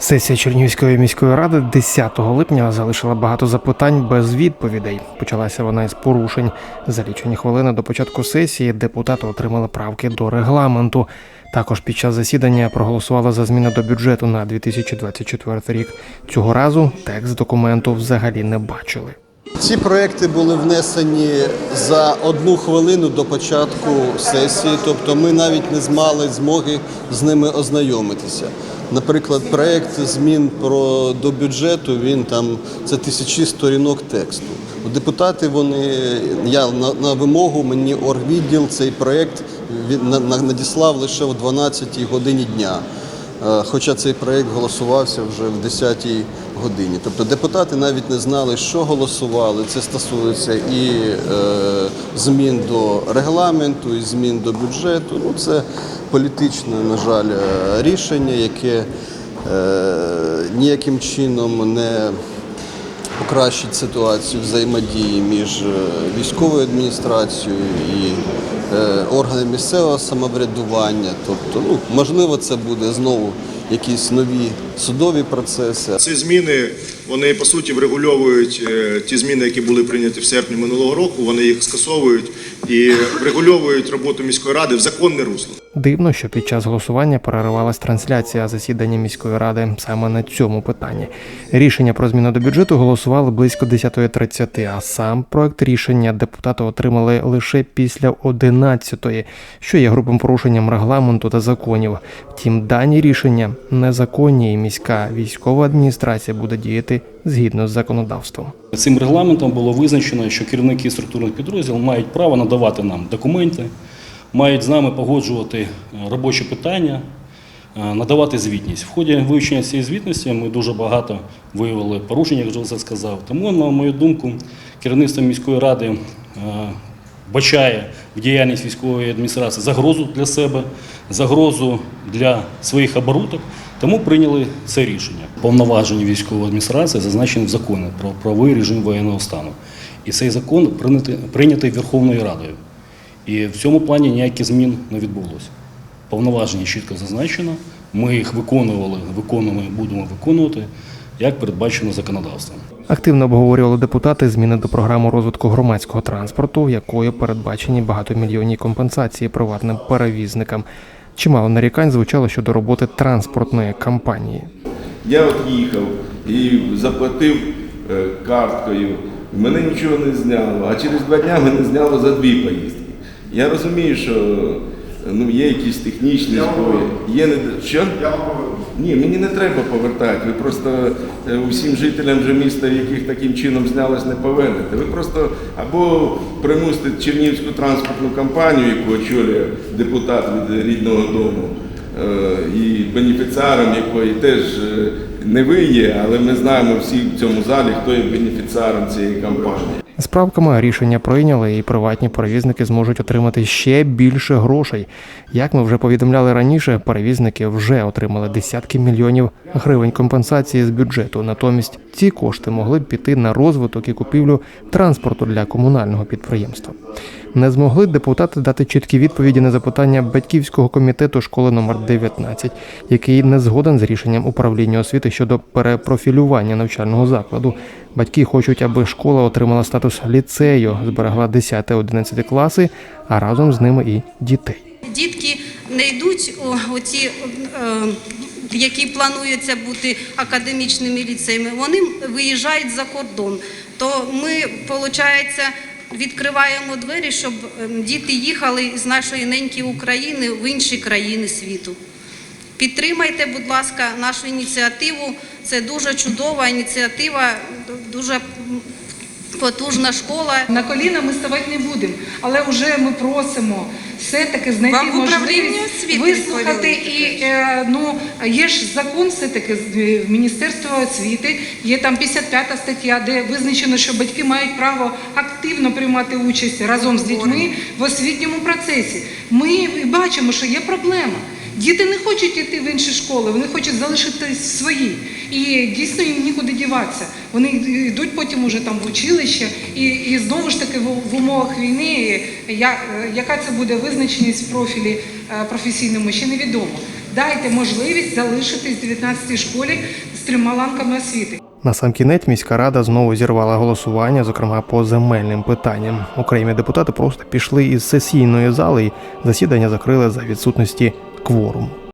Сесія Чернігівської міської ради 10 липня залишила багато запитань без відповідей. Почалася вона із порушень. За лічені хвилини до початку сесії депутати отримали правки до регламенту. Також під час засідання проголосували за зміни до бюджету на 2024 рік. Цього разу текст документу взагалі не бачили. Ці проекти були внесені за одну хвилину до початку сесії, тобто ми навіть не змали змоги з ними ознайомитися. Наприклад, проект змін про до бюджету він там це тисячі сторінок тексту. Депутати вони я на, на вимогу мені оргвідділ цей проект від- на- на- надіслав лише в 12 годині дня. Е, Хоча цей проект голосувався вже в 10-й годині. Тобто депутати навіть не знали, що голосували. Це стосується і е, змін до регламенту, і змін до бюджету. Ну, це політичне, на жаль, е, рішення, яке е, ніяким чином не покращить ситуацію взаємодії між е, військовою адміністрацією і органами місцевого самоврядування. Тобто, ну, можливо, це буде знову якісь нові судові процеси. Ці зміни вони по суті врегульовують е, ті зміни, які були прийняті в серпні минулого року. Вони їх скасовують і врегульовують роботу міської ради в законне русло. Дивно, що під час голосування переривалась трансляція засідання міської ради саме на цьому питанні. Рішення про зміну до бюджету голосували близько 10.30, а сам проект рішення депутати отримали лише після 11.00, що є грубим порушенням регламенту та законів. Втім, дані рішення незаконні, і міська військова адміністрація буде діяти згідно з законодавством. Цим регламентом було визначено, що керівники структурних підрозділів мають право надавати нам документи, мають з нами погоджувати е, робочі питання, е, надавати звітність. В ході вивчення цієї звітності ми дуже багато виявили порушень, як вже це сказав. Тому, на мою думку, керівництво міської ради е, бачає в діяльність військової адміністрації загрозу для себе, загрозу для своїх оборудок, тому прийняли це рішення. Повноваження військової адміністрації зазначені в законі про правовий режим воєнного стану. І цей закон прийнятий, прийнятий Верховною Радою. І в цьому плані ніяких змін не відбулося. Повноваження чітко зазначено. Ми їх виконували, виконуємо і будемо виконувати, як передбачено законодавством. Активно обговорювали депутати зміни до програми розвитку громадського транспорту, якою передбачені багатомільйонні компенсації приватним перевізникам. Чимало нарікань звучало щодо роботи транспортної компанії. Я от їхав і заплатив е, карткою, мене нічого не зняло, а через два дні мене зняло за дві поїздки. Я розумію, що ну, є якісь технічні збої. Є не... Що? Ні, мені не треба повертати. Ви просто е, усім жителям же міста, яких таким чином знялось, не повернете. Ви просто або примусите Чернігівську транспортну компанію, яку очолює депутат від рідного дому, Е, і бенефіціаром якої теж е, не ви є, але ми знаємо всі в цьому залі, хто є бенефіціаром цієї кампанії. З правками рішення прийняли, і приватні перевізники зможуть отримати ще більше грошей. Як ми вже повідомляли раніше, перевізники вже отримали десятки мільйонів гривень компенсації з бюджету. Натомість ці кошти могли б піти на розвиток і купівлю транспорту для комунального підприємства. Не змогли депутати дати чіткі відповіді на запитання батьківського комітету школи номер 19, який не згоден з рішенням управління освіти щодо перепрофілювання навчального закладу. Батьки хочуть, аби школа отримала статус ліцею, зберегла 10-11 класи, а разом з ними і дітей. Дітки не йдуть у оці, е, які плануються бути академічними ліцеями, вони виїжджають за кордон. То ми, виходить, відкриваємо двері, щоб ем, діти їхали з нашої неньки України в інші країни світу. Підтримайте, будь ласка, нашу ініціативу. Це дуже чудова ініціатива, дуже потужна школа. На коліна ми ставати не будемо, але вже ми просимо все-таки знайти Вам в можливість освіти вислухати. І е, ну є ж закон, все-таки з е, Міністерства освіти, є там 55 стаття, де визначено, що батьки мають право активно приймати участь разом з дітьми в освітньому процесі. Ми бачимо, що є проблема. Діти не хочуть йти в інші школи, вони хочуть залишитись в своїй. І дійсно їм нікуди діватися. Вони йдуть потім уже там в училище, і, і знову ж таки в, в умовах війни, я, яка це буде визначеність в профілі е, професійному, ще невідомо. дайте можливість залишитись в 19-й школі з трьома ланками освіти. Насамкінець міська рада знову зірвала голосування, зокрема по земельним питанням. Окремі депутати просто пішли із сесійної зали і засідання закрили за відсутності кворуму.